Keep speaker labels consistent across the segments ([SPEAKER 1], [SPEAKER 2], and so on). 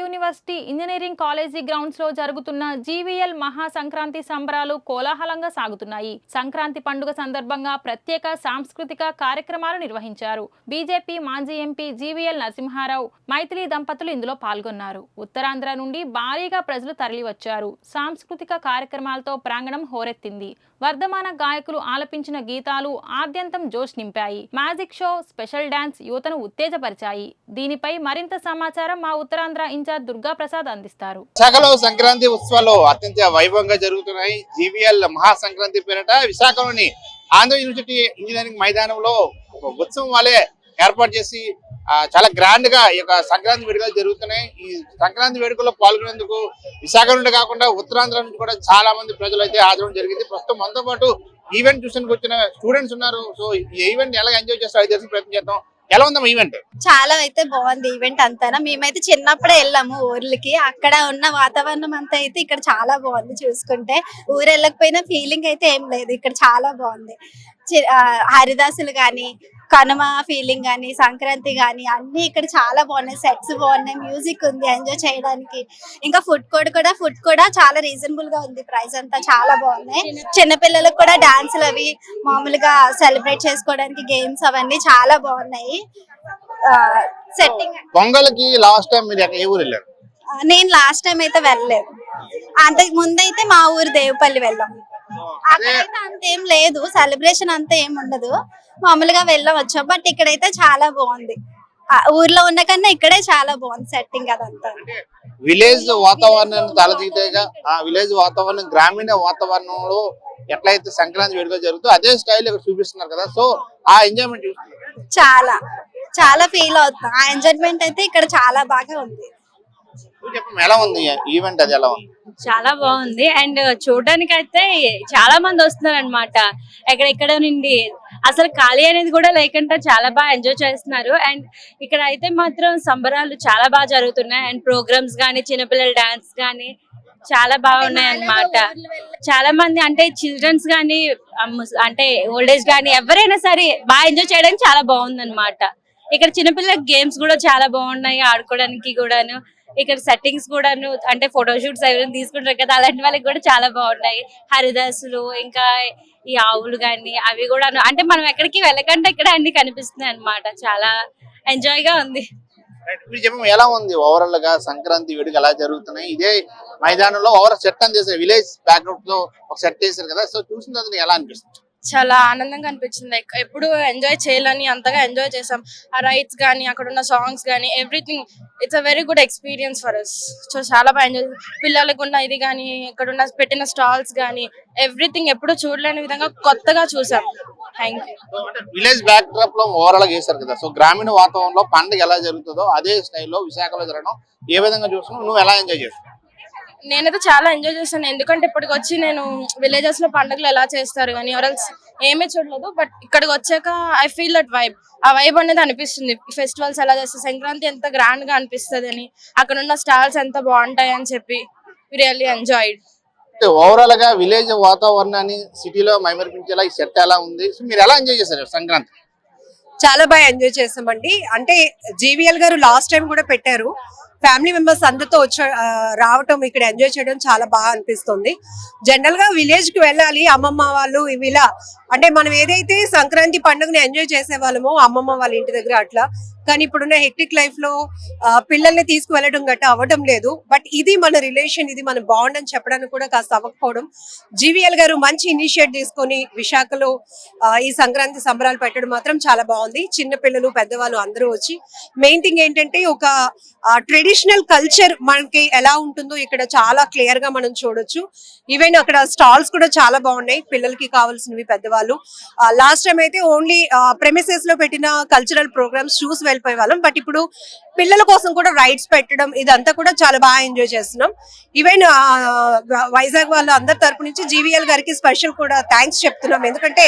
[SPEAKER 1] University engineering college grounds లో జరుగుతున్న జీవీఎల్ మహా సంక్రాంతి సంబరాలు కోలాహలంగా సాగుతున్నాయి సంక్రాంతి పండుగ సందర్భంగా ప్రత్యేక సాంస్కృతిక కార్యక్రమాలు నిర్వహించారు బీజేపీ మాజీ ఎంపీ జీవీఎల్ నరసింహారావు మైథిలీ దంపతులు ఇందులో పాల్గొన్నారు ఉత్తరాంధ్ర నుండి భారీగా ప్రజలు తరలివచ్చారు సాంస్కృతిక కార్యక్రమాలతో ప్రాంగణం హోరెత్తింది వర్ధమాన గాయకులు ఆలపించిన గీతాలు ఆద్యంతం జోష్ నింపాయి మ్యాజిక్ షో స్పెషల్ డాన్స్ యువతను ఉత్తేజపరిచాయి దీనిపై మరింత సమాచారం మా ఉత్తరాంధ్ర ఇన్ఛార్జ్ దుర్గా ప్రసాద్ అందిస్తారు
[SPEAKER 2] సంక్రాంతి ఉత్సవాలు అత్యంత వైభవంగా జరుగుతున్నాయి జీవీఎల్ మహా సంక్రాంతి పేరిట విశాఖలోని ఆంధ్ర యూనివర్సిటీ ఇంజనీరింగ్ మైదానంలో ఉత్సవం వాళ్ళే ఏర్పాటు చేసి చాలా గ్రాండ్ గా ఈ యొక్క సంక్రాంతి వేడుకలు జరుగుతున్నాయి ఈ సంక్రాంతి వేడుకల్లో పాల్గొనేందుకు విశాఖ నుండి కాకుండా ఉత్తరాంధ్ర నుండి కూడా చాలా మంది ప్రజలు అయితే ఆదరణ జరిగింది ప్రస్తుతం మనతో పాటు ఈవెంట్ చూసానికి వచ్చిన స్టూడెంట్స్ ఉన్నారు సో ఈ ఈవెంట్ ఎలా ఎంజాయ్ చేస్తారో తెలిసి ప్రయత్నం చేద్దాం ఎలా ఉందమ్మా ఈవెంట్
[SPEAKER 3] చాలా అయితే బాగుంది ఈవెంట్ అంతానా మేమైతే చిన్నప్పుడే వెళ్ళాము ఊర్లకి అక్కడ ఉన్న వాతావరణం అంతా అయితే ఇక్కడ చాలా బాగుంది చూసుకుంటే ఊరు వెళ్ళకపోయినా ఫీలింగ్ అయితే ఏం లేదు ఇక్కడ చాలా బాగుంది హరిదాసులు కానీ కనుమ ఫీలింగ్ కానీ సంక్రాంతి కానీ అన్ని ఇక్కడ చాలా బాగున్నాయి సెట్స్ బాగున్నాయి మ్యూజిక్ ఉంది ఎంజాయ్ చేయడానికి ఇంకా ఫుడ్ కోడ్ కూడా ఫుడ్ కూడా చాలా రీజనబుల్ గా ఉంది ప్రైస్ అంతా చాలా బాగున్నాయి చిన్నపిల్లలకు కూడా డాన్సులు అవి మామూలుగా సెలబ్రేట్ చేసుకోవడానికి గేమ్స్ అవన్నీ చాలా బాగున్నాయి సెట్టింగ్
[SPEAKER 2] పొంగల్కి లాస్ట్ టైం
[SPEAKER 3] నేను లాస్ట్ టైం అయితే వెళ్ళలేదు అంతకు ముందైతే మా ఊరు దేవుపల్లి వెళ్ళాం అక్కడైతే అంతేం లేదు సెలబ్రేషన్ అంత ఏం ఉండదు మామూలుగా వెళ్ళవచ్చు బట్ ఇక్కడైతే చాలా బాగుంది ఊర్లో ఉన్న కన్నా ఇక్కడే చాలా బాగుంది సెట్టింగ్ అదంతా
[SPEAKER 2] విలేజ్ వాతావరణం తలదిగితేగా ఆ విలేజ్ వాతావరణం గ్రామీణ వాతావరణంలో ఎట్లయితే సంక్రాంతి వేడుక జరుగుతుందో అదే స్టైల్ చూపిస్తున్నారు కదా సో ఆ ఎంజాయ్మెంట్
[SPEAKER 3] చాలా చాలా ఫీల్ అవుతుంది ఆ ఎంజాయ్మెంట్ అయితే ఇక్కడ చాలా బాగా ఉంది
[SPEAKER 4] చాలా బాగుంది అండ్ చూడడానికి అయితే చాలా మంది వస్తున్నారు అనమాట ఎక్కడెక్కడ నుండి అసలు ఖాళీ అనేది కూడా లేకుండా చాలా బాగా ఎంజాయ్ చేస్తున్నారు అండ్ ఇక్కడ అయితే మాత్రం సంబరాలు చాలా బాగా జరుగుతున్నాయి అండ్ ప్రోగ్రామ్స్ కానీ చిన్నపిల్లల డాన్స్ కానీ చాలా బాగున్నాయి అన్నమాట చాలా మంది అంటే చిల్డ్రన్స్ కానీ అంటే ఓల్డ్ ఏజ్ కానీ ఎవరైనా సరే బాగా ఎంజాయ్ చేయడానికి చాలా బాగుంది అనమాట ఇక్కడ చిన్నపిల్లల గేమ్స్ కూడా చాలా బాగున్నాయి ఆడుకోవడానికి కూడాను ఇక్కడ సెట్టింగ్స్ కూడాను అంటే ఫోటోషూట్స్ ఎవరైనా తీసుకుంటారు కదా అలాంటి వాళ్ళకి కూడా చాలా బాగున్నాయి హరిదాసులు ఇంకా ఈ ఆవులు కానీ అవి కూడా అంటే మనం ఎక్కడికి వెళ్ళకుండా ఇక్కడ అన్ని కనిపిస్తున్నాయి అనమాట చాలా ఎంజాయ్ గా ఉంది
[SPEAKER 2] ఎలా ఉంది ఓవరాల్ గా సంక్రాంతి వేడుక ఎలా జరుగుతున్నాయి ఇదే మైదానంలో ఓవరాల్ సెట్ అని చేసే విలేజ్ బ్యాక్గ్రౌండ్ లో ఒక సెట్ చేశారు కదా సో చూసిన ఎలా అనిపిస్తుంది
[SPEAKER 5] చాలా ఆనందంగా అనిపించింది లైక్ ఎప్పుడు ఎంజాయ్ చేయాలని అంతగా ఎంజాయ్ చేసాం ఆ రైట్స్ కానీ అక్కడ ఉన్న సాంగ్స్ కానీ everything it's a very good experience for us so చాలా బాగా ఎంజాయ్ పిల్లలకు ఉన్న ఇది కానీ ఇక్కడ ఉన్న పెట్టిన స్టాల్స్ కానీ ఎవ్రీథింగ్ ఎప్పుడు చూడలేని విధంగా కొత్తగా చూసాం thank you
[SPEAKER 2] village backdrop లో ఓవరాల్ చేశారు కదా సో గ్రామీణ వాతావరణంలో పండుగ ఎలా జరుగుతుందో అదే స్టైల్లో విశాఖలో జరగడం ఏ విధంగా చూస్తున్నావు నువ్వు ఎలా ఎంజాయ్ చేస్తావు
[SPEAKER 5] నేనైతే చాలా ఎంజాయ్ చేశాను ఎందుకంటే ఇప్పటికి వచ్చి నేను విలేజెస్ లో పండుగలు ఎలా చేస్తారు కానీ ఎవరల్స్ ఏమీ చూడలేదు బట్ ఇక్కడికి వచ్చాక ఐ ఫీల్ దట్ వైబ్ ఆ వైబ్ అనేది అనిపిస్తుంది ఫెస్టివల్స్ ఎలా చేస్తారు సంక్రాంతి ఎంత గ్రాండ్ గా అనిపిస్తుంది అని అక్కడ ఉన్న స్టాల్స్ ఎంత బాగుంటాయి అని చెప్పి రియల్లీ
[SPEAKER 2] ఎంజాయ్ ఓవరాల్ గా విలేజ్ వాతావరణాన్ని సిటీలో మైమరిపించేలా ఈ సెట్ ఎలా ఉంది మీరు ఎలా ఎంజాయ్ చేశారు సంక్రాంతి
[SPEAKER 6] చాలా బాగా ఎంజాయ్ చేసామండి అంటే జీవీఎల్ గారు లాస్ట్ టైం కూడా పెట్టారు ఫ్యామిలీ మెంబర్స్ అందరితో వచ్చ రావటం ఇక్కడ ఎంజాయ్ చేయడం చాలా బాగా అనిపిస్తుంది జనరల్ గా విలేజ్ కి వెళ్ళాలి అమ్మమ్మ వాళ్ళు ఇలా అంటే మనం ఏదైతే సంక్రాంతి పండుగని ఎంజాయ్ చేసేవాళ్ళమో అమ్మమ్మ వాళ్ళ ఇంటి దగ్గర అట్లా కానీ ఇప్పుడున్న హెక్టిక్ లైఫ్ లో పిల్లల్ని తీసుకువెళ్ళడం గట్ట అవ్వడం లేదు బట్ ఇది మన రిలేషన్ ఇది మన బాండ్ అని చెప్పడానికి కూడా కాస్త అవ్వకపోవడం జీవీఎల్ గారు మంచి ఇనిషియేట్ తీసుకొని విశాఖలో ఈ సంక్రాంతి సంబరాలు పెట్టడం మాత్రం చాలా బాగుంది చిన్న పిల్లలు పెద్దవాళ్ళు అందరూ వచ్చి మెయిన్ థింగ్ ఏంటంటే ఒక ట్రెడిషనల్ కల్చర్ మనకి ఎలా ఉంటుందో ఇక్కడ చాలా క్లియర్ గా మనం చూడొచ్చు ఈవెన్ అక్కడ స్టాల్స్ కూడా చాలా బాగున్నాయి పిల్లలకి కావాల్సినవి పెద్దవాళ్ళు వాళ్ళు లాస్ట్ టైం అయితే ఓన్లీ ప్రెమిసెస్ లో పెట్టిన కల్చరల్ ప్రోగ్రామ్స్ చూసి వెళ్ళిపోయే వాళ్ళం బట్ ఇప్పుడు పిల్లల కోసం కూడా రైడ్స్ పెట్టడం ఇదంతా కూడా చాలా బాగా ఎంజాయ్ చేస్తున్నాం ఈవెన్ వైజాగ్ వాళ్ళు అందరి తరపు నుంచి జీవీఎల్ గారికి స్పెషల్ కూడా థ్యాంక్స్ చెప్తున్నాం ఎందుకంటే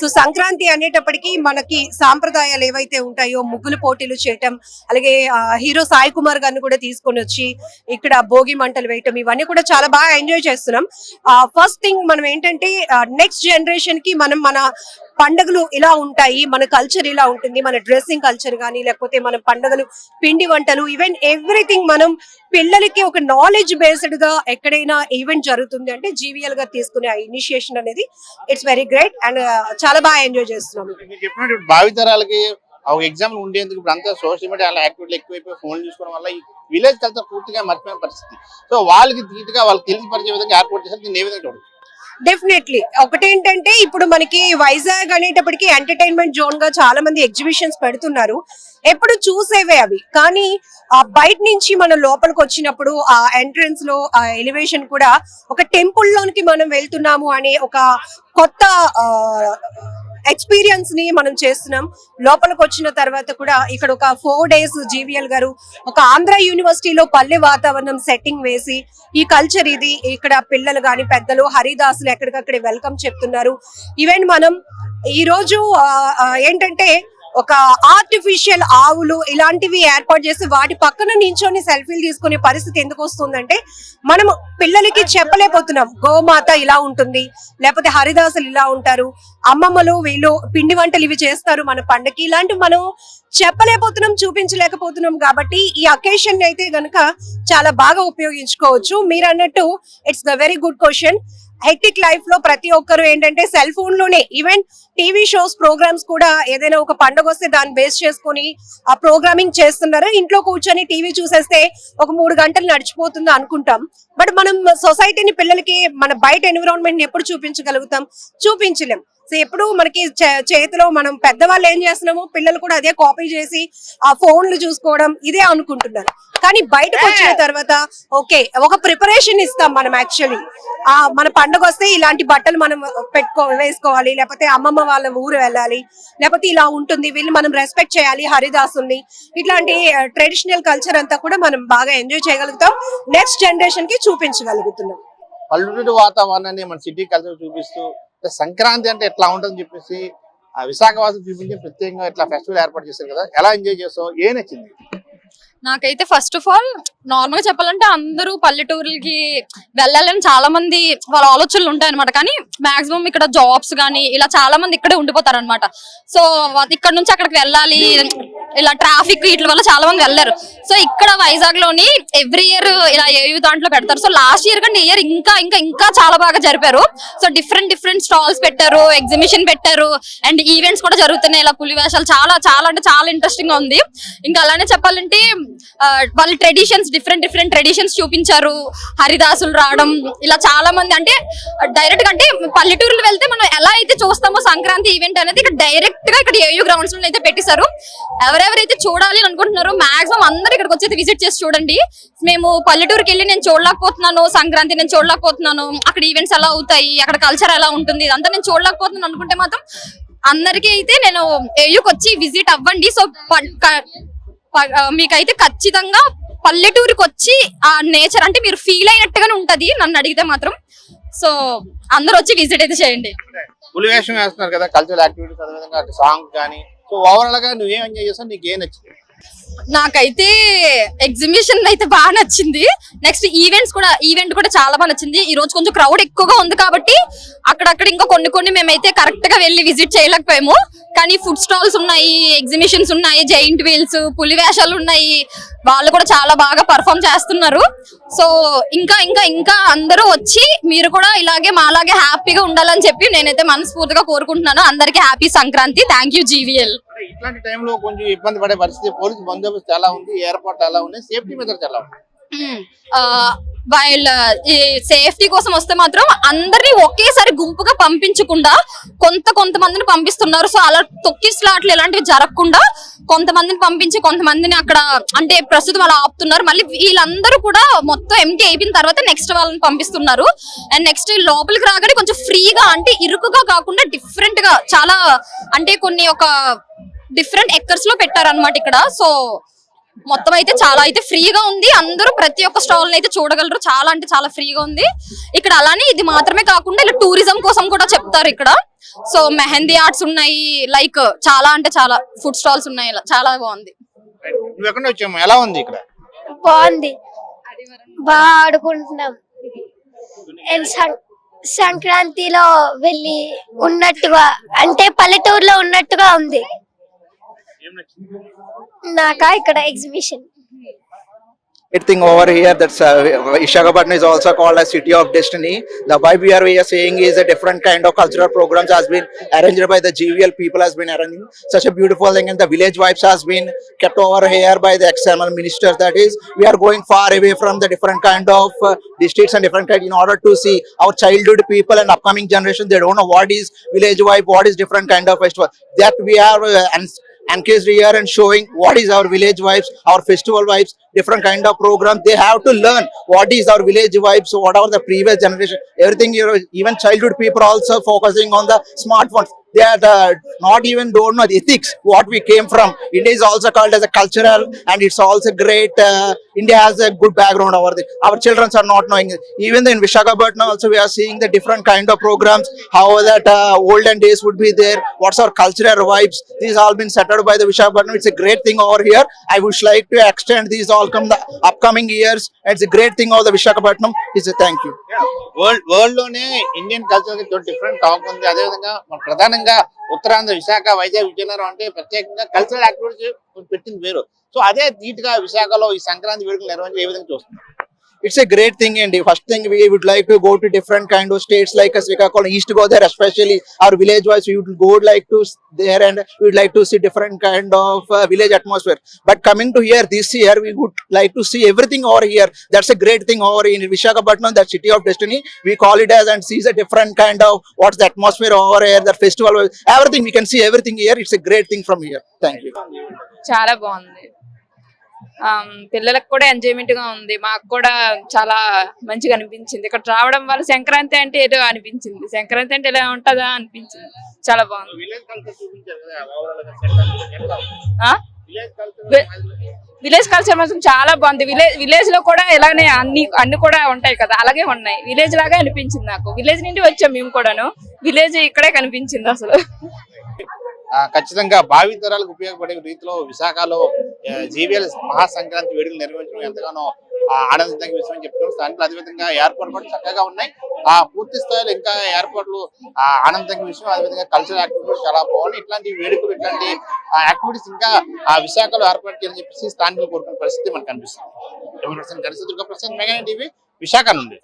[SPEAKER 6] సో సంక్రాంతి అనేటప్పటికి మనకి సాంప్రదాయాలు ఏవైతే ఉంటాయో ముగ్గుల పోటీలు చేయటం అలాగే హీరో సాయి కుమార్ గారిని కూడా తీసుకొని వచ్చి ఇక్కడ భోగి మంటలు వేయటం ఇవన్నీ కూడా చాలా బాగా ఎంజాయ్ చేస్తున్నాం ఫస్ట్ థింగ్ మనం ఏంటంటే నెక్స్ట్ జనరేషన్ కి మనం మన పండుగలు ఇలా ఉంటాయి మన కల్చర్ ఇలా ఉంటుంది మన డ్రెస్సింగ్ కల్చర్ కానీ లేకపోతే మన పండుగలు పిండి వంటలు ఈవెన్ ఎవ్రీథింగ్ మనం పిల్లలకి ఒక నాలెడ్జ్ బేస్డ్ గా ఎక్కడైనా ఈవెంట్ జరుగుతుంది అంటే జీవిఎల్ గా తీసుకునే ఇనిషియేషన్ అనేది ఇట్స్ వెరీ గ్రేట్ అండ్ చాలా బాగా ఎంజాయ్ చేస్తున్నాం
[SPEAKER 2] భావితరాలకి ఒక ఎగ్జాంపుల్ ఉండేందుకు ఇప్పుడు సోషల్ మీడియా అలా యాక్టివిటీలు ఎక్కువైపోయి ఫోన్లు చూసుకోవడం వల్ల విలేజ్ కల్చర్ పూర్తిగా మర్చిపోయిన పరిస్థితి సో వాళ్ళకి తీటుగా వాళ్ళకి తెలిసి పరిచే విధంగా ఏర్పాటు చేశారు దీన్ని ఏ విధంగా చూడదు
[SPEAKER 6] డెఫినెట్లీ ఒకటేంటంటే ఇప్పుడు మనకి వైజాగ్ అనేటప్పటికి ఎంటర్టైన్మెంట్ జోన్ గా చాలా మంది ఎగ్జిబిషన్స్ పెడుతున్నారు ఎప్పుడు చూసేవే అవి కానీ ఆ బయట నుంచి మనం లోపలికి వచ్చినప్పుడు ఆ ఎంట్రన్స్ లో ఆ ఎలివేషన్ కూడా ఒక టెంపుల్ లోనికి మనం వెళ్తున్నాము అనే ఒక కొత్త ఎక్స్పీరియన్స్ ని మనం చేస్తున్నాం లోపలికి వచ్చిన తర్వాత కూడా ఇక్కడ ఒక ఫోర్ డేస్ జీవిఎల్ గారు ఒక ఆంధ్ర యూనివర్సిటీలో పల్లె వాతావరణం సెట్టింగ్ వేసి ఈ కల్చర్ ఇది ఇక్కడ పిల్లలు గాని పెద్దలు హరిదాసులు ఎక్కడికక్కడ వెల్కమ్ చెప్తున్నారు ఈవెన్ మనం ఈ రోజు ఏంటంటే ఒక ఆర్టిఫిషియల్ ఆవులు ఇలాంటివి ఏర్పాటు చేసి వాటి పక్కన నించొని సెల్ఫీలు తీసుకునే పరిస్థితి ఎందుకు వస్తుందంటే మనం పిల్లలకి చెప్పలేకపోతున్నాం గోమాత ఇలా ఉంటుంది లేకపోతే హరిదాసులు ఇలా ఉంటారు అమ్మమ్మలు వీళ్ళు పిండి వంటలు ఇవి చేస్తారు మన పండగకి ఇలాంటివి మనం చెప్పలేకపోతున్నాం చూపించలేకపోతున్నాం కాబట్టి ఈ అకేషన్ అయితే గనక చాలా బాగా ఉపయోగించుకోవచ్చు మీరు అన్నట్టు it's the very good question hectic life లో ప్రతి ఒక్కరు ఏంటంటే సెల్ ఫోన్ లోనే ఈవెన్ టీవీ షోస్ ప్రోగ్రామ్స్ కూడా ఏదైనా ఒక పండుగ వస్తే దాన్ని బేస్ చేసుకుని ఆ ప్రోగ్రామింగ్ చేస్తున్నారు ఇంట్లో కూర్చొని టీవీ చూసేస్తే ఒక మూడు గంటలు నడిచిపోతుంది అనుకుంటాం బట్ మనం సొసైటీని పిల్లలకి మన బయట ఎన్విరాన్మెంట్ ఎప్పుడు చూపించగలుగుతాం చూపించలేం సో ఎప్పుడు మనకి చేతిలో మనం పెద్దవాళ్ళు ఏం చేస్తున్నాము పిల్లలు కూడా అదే కాపీ చేసి ఆ ఫోన్లు చూసుకోవడం ఇదే అనుకుంటున్నారు కానీ బయటకు వచ్చిన తర్వాత ఓకే ఒక ప్రిపరేషన్ ఇస్తాం మనం యాక్చువల్లీ ఆ మన పండుగ వస్తే ఇలాంటి బట్టలు మనం పెట్టుకో వేసుకోవాలి లేకపోతే అమ్మమ్మ వాళ్ళ ఊరు వెళ్ళాలి లేకపోతే ఇలా ఉంటుంది వీళ్ళు మనం రెస్పెక్ట్ చేయాలి హరిదాసుని ఇట్లాంటి ట్రెడిషనల్ కల్చర్ అంతా కూడా మనం బాగా ఎంజాయ్ చేయగలుగుతాం నెక్స్ట్ జనరేషన్ కి చూపించగలుగుతున్నాం
[SPEAKER 2] పల్లెటూరు వాతావరణాన్ని మన సిటీ కల్చర్ చూపిస్తూ సంక్రాంతి అంటే ఎట్లా ఉంటుందని చెప్పేసి విశాఖవాసం చూపించి ప్రత్యేకంగా ఇట్లా ఫెస్టివల్ ఏర్పాటు చేశారు కదా ఎలా ఎంజాయ్ చేస్తావు ఏ నచ్చింది
[SPEAKER 7] నాకైతే ఫస్ట్ ఆఫ్ ఆల్ నార్మల్ చెప్పాలంటే అందరూ పల్లెటూరులకి వెళ్ళాలని చాలా మంది వాళ్ళ ఆలోచనలు ఉంటాయి అనమాట కానీ మాక్సిమం ఇక్కడ జాబ్స్ కానీ ఇలా చాలా మంది ఇక్కడే ఉండిపోతారు అనమాట సో ఇక్కడ నుంచి అక్కడికి వెళ్ళాలి ఇలా ట్రాఫిక్ వీటి వల్ల చాలా మంది వెళ్ళారు సో ఇక్కడ వైజాగ్ లోని ఎవ్రీ ఇయర్ ఇలా ఏ దాంట్లో పెడతారు సో లాస్ట్ ఇయర్ కంటే ఇయర్ ఇంకా ఇంకా ఇంకా చాలా బాగా జరిపారు సో డిఫరెంట్ డిఫరెంట్ స్టాల్స్ పెట్టారు ఎగ్జిబిషన్ పెట్టారు అండ్ ఈవెంట్స్ కూడా జరుగుతున్నాయి ఇలా పులి వేషాలు చాలా చాలా అంటే చాలా ఇంట్రెస్టింగ్ గా ఉంది ఇంకా అలానే చెప్పాలంటే వాళ్ళ ట్రెడిషన్స్ డిఫరెంట్ డిఫరెంట్ ట్రెడిషన్స్ చూపించారు హరిదాసులు రావడం ఇలా చాలా మంది అంటే డైరెక్ట్ గా అంటే పల్లెటూరులు వెళ్తే మనం ఎలా అయితే చూస్తామో సంక్రాంతి ఈవెంట్ అనేది ఇక్కడ డైరెక్ట్ గా ఇక్కడ ఏయూ గ్రౌండ్స్ లో అయితే పెట్టేశారు ఎవరెవరైతే చూడాలి అనుకుంటున్నారో మాక్సిమం అందరికి ఇక్కడికి వచ్చి విజిట్ చేసి చూడండి మేము పల్లెటూరుకి వెళ్ళి నేను చూడలేకపోతున్నాను సంక్రాంతి నేను చూడలేకపోతున్నాను అక్కడ ఈవెంట్స్ ఎలా అవుతాయి అక్కడ కల్చర్ ఎలా ఉంటుంది ఇదంతా నేను చూడలేకపోతున్నాను అనుకుంటే మాత్రం అందరికీ అయితే నేను ఏయుకి వచ్చి విజిట్ అవ్వండి సో మీకైతే ఖచ్చితంగా పల్లెటూరుకి వచ్చి ఆ నేచర్ అంటే మీరు ఫీల్ అయినట్టుగానే ఉంటది నన్ను అడిగితే మాత్రం సో అందరు వచ్చి విజిట్ అయితే చేయండి
[SPEAKER 2] వేస్తున్నారు కదా కల్చరల్ యాక్టివిటీస్ సాంగ్ కానీ సో ఓవరాల్ గా నువ్వేం ఎంజాయ్ చేస్తావు నీకు ఏం నచ్చింది
[SPEAKER 7] నాకైతే ఎగ్జిబిషన్ అయితే బాగా నచ్చింది నెక్స్ట్ ఈవెంట్స్ కూడా ఈవెంట్ కూడా చాలా బాగా నచ్చింది ఈ రోజు కొంచెం క్రౌడ్ ఎక్కువగా ఉంది కాబట్టి అక్కడక్కడ ఇంకా కొన్ని కొన్ని మేమైతే కరెక్ట్ గా వెళ్ళి విజిట్ చేయలేకపోయాము కానీ ఫుడ్ స్టాల్స్ ఉన్నాయి ఎగ్జిబిషన్స్ ఉన్నాయి జైంట్ వీల్స్ పులి వేషాలు ఉన్నాయి వాళ్ళు కూడా చాలా బాగా పర్ఫామ్ చేస్తున్నారు సో ఇంకా ఇంకా ఇంకా అందరూ వచ్చి మీరు కూడా ఇలాగే మాలాగే హ్యాపీగా ఉండాలని చెప్పి నేనైతే మనస్ఫూర్తిగా కోరుకుంటున్నాను అందరికీ happy Sankranti thank you GVL
[SPEAKER 2] ఇట్లాంటి టైంలో కొంచెం ఇబ్బంది పడే పరిస్థితి పోలీసు బందోబస్తు ఎలా ఉంది ఎయిర్పోర్ట్ ఎలా ఉన్నాయి సేఫ్టీ మెజర్స్ ఎలా
[SPEAKER 7] వాళ్ళ సేఫ్టీ కోసం వస్తే మాత్రం అందరినీ ఒకేసారి గుంపుగా పంపించకుండా కొంత కొంతమందిని పంపిస్తున్నారు సో అలా తొక్కి స్లాట్లు ఇలాంటివి జరగకుండా కొంతమందిని పంపించి కొంతమందిని అక్కడ అంటే ప్రస్తుతం అలా ఆపుతున్నారు మళ్ళీ వీళ్ళందరూ కూడా మొత్తం ఎంటీ అయిపోయిన తర్వాత నెక్స్ట్ వాళ్ళని పంపిస్తున్నారు అండ్ నెక్స్ట్ లోపలికి రాగానే కొంచెం ఫ్రీగా అంటే ఇరుకుగా కాకుండా డిఫరెంట్ గా చాలా అంటే కొన్ని ఒక డిఫరెంట్ ఎక్కర్స్ లో పెట్టారనమాట ఇక్కడ సో మొత్తం అయితే చాలా అయితే ఫ్రీగా ఉంది అందరూ ప్రతి ఒక్క స్టాల్ అయితే చూడగలరు చాలా అంటే చాలా ఫ్రీగా ఉంది ఇక్కడ అలానే ఇది మాత్రమే కాకుండా ఇలా టూరిజం కోసం కూడా చెప్తారు ఇక్కడ సో మెహందీ ఆర్ట్స్ ఉన్నాయి లైక్ చాలా అంటే చాలా ఫుడ్ స్టాల్స్ ఉన్నాయి ఇలా చాలా బాగుంది
[SPEAKER 2] ఎలా ఉంది ఇక్కడ
[SPEAKER 8] బాగుంది బాగా ఆడుకుంటున్నాం సంక్రాంతిలో వెళ్ళి ఉన్నట్టుగా అంటే పల్లెటూరులో ఉన్నట్టుగా ఉంది Naka ikkada
[SPEAKER 9] exhibition. Thing over here that's uh, Ishakhapatnam is also called as city of destiny. The vibe we are, we are saying is a different kind of cultural programs has been arranged by the GVL people has been arranging such a beautiful thing and the village vibes has been kept over here by the external ministers. That is, we are going far away from the different kind of uh, districts and different kind in order to see our childhood people and upcoming generation. They don't know what is village vibe, what is different kind of festival. That we are uh, and kids and showing what is our village vibes, our festival vibes, different kind of program. They have to learn what is our village vibes, what are the previous generation, everything, you know, even childhood people also focusing on the smartphones. They are the, not even don't know the ethics, what we came from. India is also called as a cultural and it's also great. Uh, India has a good background over there. Our children are not knowing. It. Even in Vishakhapatnam also we are seeing the different kind of programs, how that uh, olden days would be there, what's our cultural vibes. These all been settled by the Vishakhapatnam. It's a great thing over here. I would like to extend these all welcome the upcoming years it's a great thing of the Visakhapatnam It's a thank
[SPEAKER 2] world world లోనే Indian culture different talk ఉంది అదేవిధంగా మన ప్రధానంగా ఉత్తరాంధ్ర విశాఖ వైజాగ్ విజయనగరం అంటే ప్రత్యేకంగా cultural activities పెట్టింది వేరు so అదే గా విశాఖలో ఈ సంక్రాంతి వేడుకలు నిర్వహించి ఏ విధంగా చూస్తున్నారు
[SPEAKER 9] It's a great thing, and first thing we would like to go to different kind of states like Srikakulam, East Godavari, especially our village wise. We would go like to there, and we would like to see different kind of uh, village atmosphere. But coming to here this year, we would like to see everything over here. That's a great thing over in Visakhapatnam, that city of destiny. We call it as and sees a different kind of what's the atmosphere over here, the festival, everything. We can see everything here. It's a great thing from here. Thank you.
[SPEAKER 10] Chala bondi. పిల్లలకు కూడా enjoyment గా ఉంది మాకు కూడా చాలా మంచిగా అనిపించింది ఇక్కడ రావడం వల్ల సంక్రాంతి అంటే ఏదో అనిపించింది సంక్రాంతి అంటే ఇలా ఉంటుందా అనిపించింది చాలా బాగుంది
[SPEAKER 2] విలేజ్ కల్చర్
[SPEAKER 10] మాత్రం చాలా బాగుంది విలేజ్ విలేజ్ లో కూడా ఇలానే అన్ని అన్ని కూడా ఉంటాయి కదా అలాగే ఉన్నాయి విలేజ్ లాగా అనిపించింది నాకు విలేజ్ నుండి వచ్చాం మేము కూడాను విలేజ్ ఇక్కడే కనిపించింది అసలు
[SPEAKER 2] ఖచ్చితంగా భావితరాలకు ఉపయోగపడే రీతిలో విశాఖలో జీవీఎల్ మహాసంక్రాంతి వేడుకలు నిర్వహించడం ఎంతగానో ఆనందంగా విషయం చెప్తున్నాం దాంట్లో అదేవిధంగా ఏర్పాట్లు కూడా చక్కగా ఉన్నాయి ఆ పూర్తి స్థాయిలో ఇంకా ఏర్పాట్లు ఆనందంగా విషయం అదేవిధంగా కల్చరల్ యాక్టివిటీస్ చాలా బాగున్నాయి ఇట్లాంటి వేడుకలు ఇట్లాంటి యాక్టివిటీస్ ఇంకా ఆ విశాఖలో ఏర్పాటు చేయాలని చెప్పేసి స్థానికులు కోరుకునే పరిస్థితి మనకు కనిపిస్తుంది present Durga Prasad mega TV Visakha నుండి